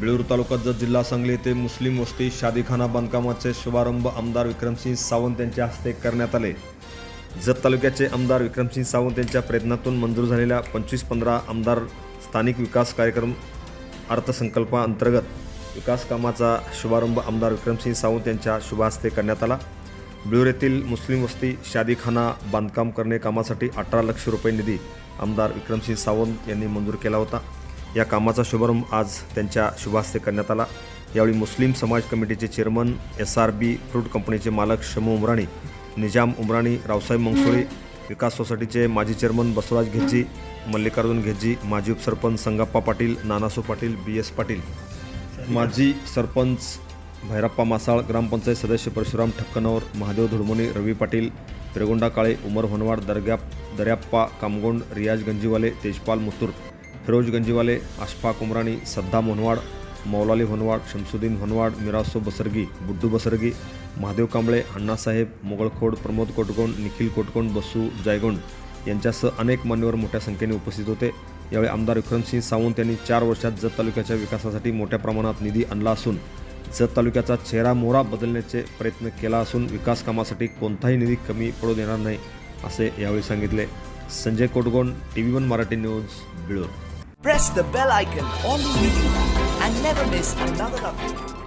बेळूर तालुक्यात जत जिल्हा सांगली येथे मुस्लिम वस्ती शादीखाना बांधकामाचे शुभारंभ आमदार विक्रमसिंह सावंत यांच्या हस्ते करण्यात आले. जत तालुक्याचे आमदार विक्रमसिंह सावंत यांच्या प्रयत्नातून मंजूर झालेल्या पंचवीस पंधरा आमदार स्थानिक विकास कार्यक्रम अर्थसंकल्पाअंतर्गत विकास कामाचा शुभारंभ आमदार विक्रमसिंह सावंत यांच्या शुभहस्ते करण्यात आला. बिळूर येथील मुस्लिम वस्ती शादीखाना बांधकाम करणे कामासाठी अठरा लक्ष रुपये निधी आमदार विक्रमसिंह सावंत यांनी मंजूर केला होता. या कामाचा शुभारंभ आज त्यांच्या शुभहस्ते करण्यात आला. यावेळी मुस्लिम समाज कमिटीचे chairman S R B fruit कंपनीचे मालक शमू उमराणी निजाम उमराणी रावसाहेब मंगसोळी विकास सोसायटीचे माजी चेअरमन बसवराज घेज्जी मल्लिकार्जुन घेज्जी माजी उपसरपंच संगप्पा पाटील नानासू पाटील बी एस पाटील. माजी सरपंच भैरप्पा मासाळ ग्रामपंचायत सदस्य परशुराम ठक्कनवर महादेव धुडमोनी रवी पाटील त्रिगोंडा काळे उमर होनवाड दर्ग्या दर्याप्पा कामगोंड रियाज गंजीवाले तेजपाल मुतूर. फिरोज गंजीवाले आशफाक उमराणी सद्दाम होनवाड मौलाली होनवाड शमसुद्दीन होनवाड मिरासो बसरगी बुड्डू बसरगी महादेव कांबळे अण्णासाहेब मोगळखोड प्रमोद कोटकोंड निखिल कोटकोंड बसू जायगोंड यांच्यासह अनेक मान्यवर मोठ्या संख्येने उपस्थित होते. यावेळी आमदार विक्रमसिंह सावंत यांनी चार वर्षात जत तालुक्याच्या विकासासाठी मोठ्या प्रमाणात निधी आणला असून जत तालुक्याचा चेहरा मोहरा बदलण्याचे प्रयत्न केला असून विकास कामासाठी कोणताही निधी कमी पडू देणार नाही असे यावेळी सांगितले. Sanjay Kotgond T V one Marathi news Bilur. Press the bell icon on the video and never miss another update.